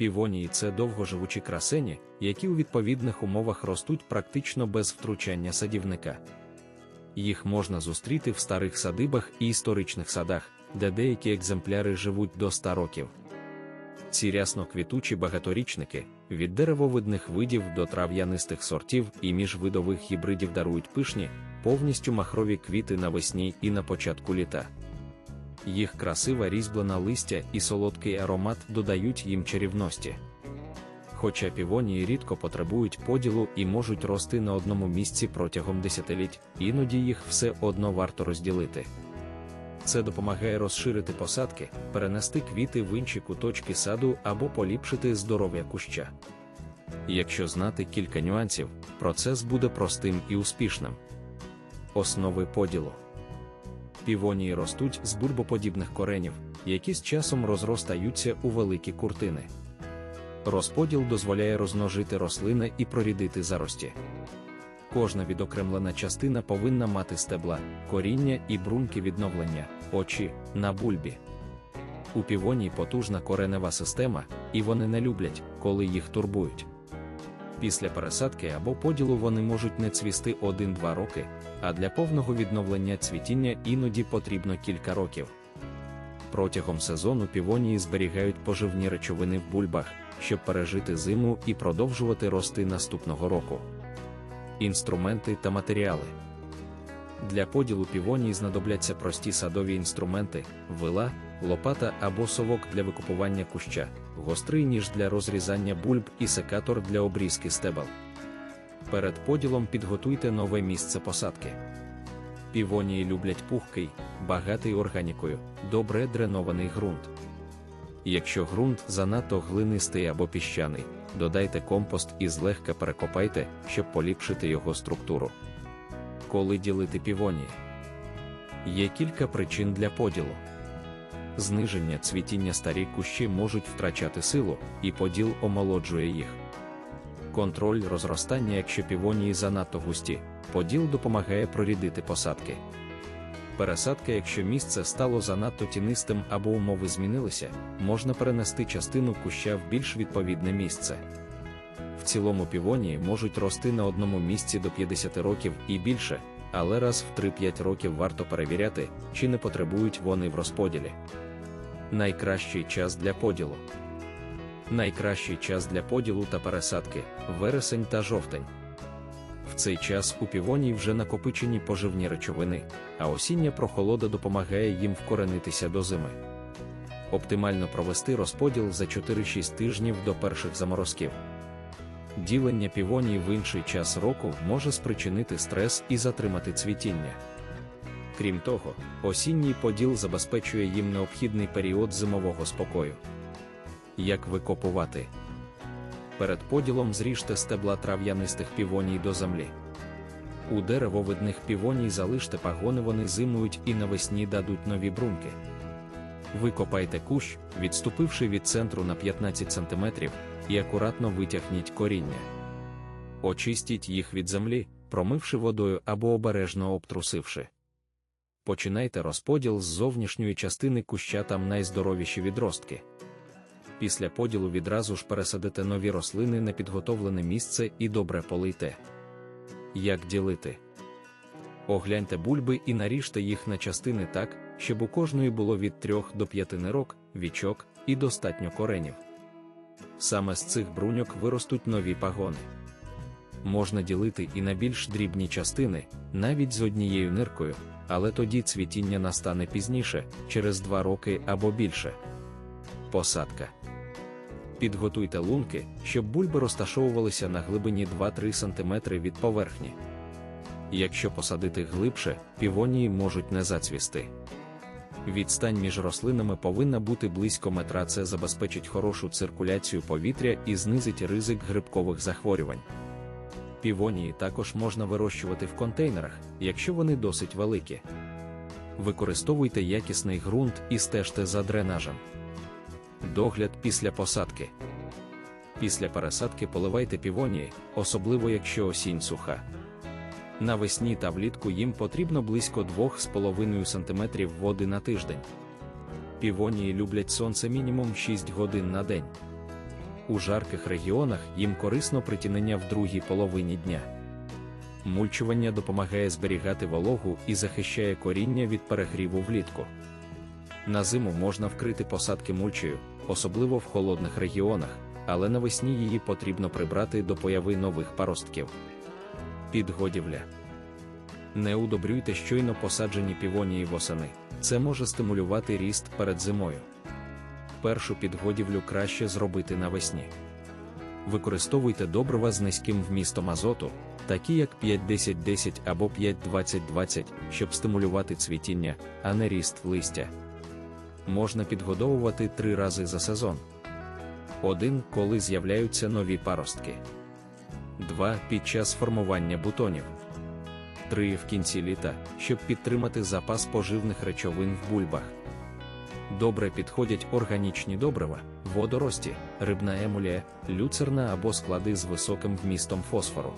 Півонії це довгоживучі красені, які у відповідних умовах ростуть практично без втручання садівника. Їх можна зустріти в старих садибах і історичних садах, де деякі екземпляри живуть до 100 років. Ці рясно квітучі багаторічники від деревовидних видів до трав'янистих сортів і міжвидових гібридів дарують пишні, повністю махрові квіти навесні і на початку літа. Їх красива різьблена листя і солодкий аромат додають їм чарівності. Хоча півонії рідко потребують поділу і можуть рости на одному місці протягом десятиліть, іноді їх все одно варто розділити. Це допомагає розширити посадки, перенести квіти в інші куточки саду або поліпшити здоров'я куща. Якщо знати кілька нюансів, процес буде простим і успішним. Основи поділу півонії ростуть з бульбоподібних коренів, які з часом розростаються у великі куртини. Розподіл дозволяє розмножити рослини і прорідити зарості. Кожна відокремлена частина повинна мати стебла, коріння і бруньки відновлення, очі на бульбі. У півонії потужна коренева система, і вони не люблять, коли їх турбують. Після пересадки або поділу вони можуть не цвісти 1-2 роки, а для повного відновлення цвітіння іноді потрібно кілька років. Протягом сезону півонії зберігають поживні речовини в бульбах, щоб пережити зиму і продовжувати рости наступного року. Інструменти та матеріали для поділу півоній знадобляться прості садові інструменти, вила, лопата або совок для викупування куща, гострий ніж для розрізання бульб і секатор для обрізки стебел. Перед поділом підготуйте нове місце посадки. Півонії люблять пухкий, багатий органікою, добре дренований ґрунт. Якщо ґрунт занадто глинистий або піщаний, додайте компост і злегка перекопайте, щоб поліпшити його структуру. Коли ділити півонії? Є кілька причин для поділу. Зниження цвітіння старі кущі можуть втрачати силу, і поділ омолоджує їх. Контроль розростання, якщо півонії занадто густі, поділ допомагає прорідити посадки. Пересадка, якщо місце стало занадто тінистим або умови змінилися, можна перенести частину куща в більш відповідне місце. В цілому півонії можуть рости на одному місці до 50 років і більше, але раз в 3-5 років варто перевіряти, чи не потребують вони в розподілі. Найкращий час для поділу. Найкращий час для поділу та пересадки вересень та жовтень. В цей час у півоній вже накопичені поживні речовини, а осіння прохолода допомагає їм вкоренитися до зими. Оптимально провести розподіл за 4-6 тижнів до перших заморозків. Ділення півоній в інший час року може спричинити стрес і затримати цвітіння. Крім того, осінній поділ забезпечує їм необхідний період зимового спокою. Як викопувати? Перед поділом зріжте стебла трав'янистих півоній до землі. У деревовидних півоній залиште пагони, вони зимують і навесні дадуть нові брунки. Викопайте кущ, відступивши від центру на 15 см, і акуратно витягніть коріння. Очистіть їх від землі, промивши водою або обережно обтрусивши. Починайте розподіл з зовнішньої частини куща там найздоровіші відростки. Після поділу відразу ж пересадите нові рослини на підготовлене місце і добре полийте. Як ділити? Огляньте бульби і наріжте їх на частини так, щоб у кожної було від 3 до 5 нирок, вічок і достатньо коренів. Саме з цих бруньок виростуть нові пагони. Можна ділити і на більш дрібні частини, навіть з однією ниркою, але тоді цвітіння настане пізніше, через 2 роки або більше. Посадка. Підготуйте лунки, щоб бульби розташовувалися на глибині 2-3 см від поверхні. Якщо посадити глибше, півонії можуть не зацвісти. Відстань між рослинами повинна бути близько метра. Це забезпечить хорошу циркуляцію повітря і знизить ризик грибкових захворювань. Півонії також можна вирощувати в контейнерах, якщо вони досить великі. Використовуйте якісний ґрунт і стежте за дренажем. Догляд після посадки. Після пересадки поливайте півонії, особливо якщо осінь суха. Навесні та влітку їм потрібно близько 2,5 см води на тиждень. Півонії люблять сонце мінімум 6 годин на день. У жарких регіонах їм корисно притінення в другій половині дня. Мульчування допомагає зберігати вологу і захищає коріння від перегріву влітку. На зиму можна вкрити посадки мульчею, особливо в холодних регіонах, але навесні її потрібно прибрати до появи нових паростків. Підгодівля. Не удобрюйте щойно посаджені півонії восени. Це може стимулювати ріст перед зимою. Першу підгодівлю краще зробити навесні. Використовуйте добрива з низьким вмістом азоту, такі як 5-10-10 або 5-20-20, щоб стимулювати цвітіння, а не ріст листя. Можна підгодовувати три рази за сезон. 1. Коли з'являються нові паростки. 2. Під час формування бутонів. 3. В кінці літа, щоб підтримати запас поживних речовин в бульбах. Добре підходять органічні добрива, водорості, рибна емулія, люцерна або склади з високим вмістом фосфору.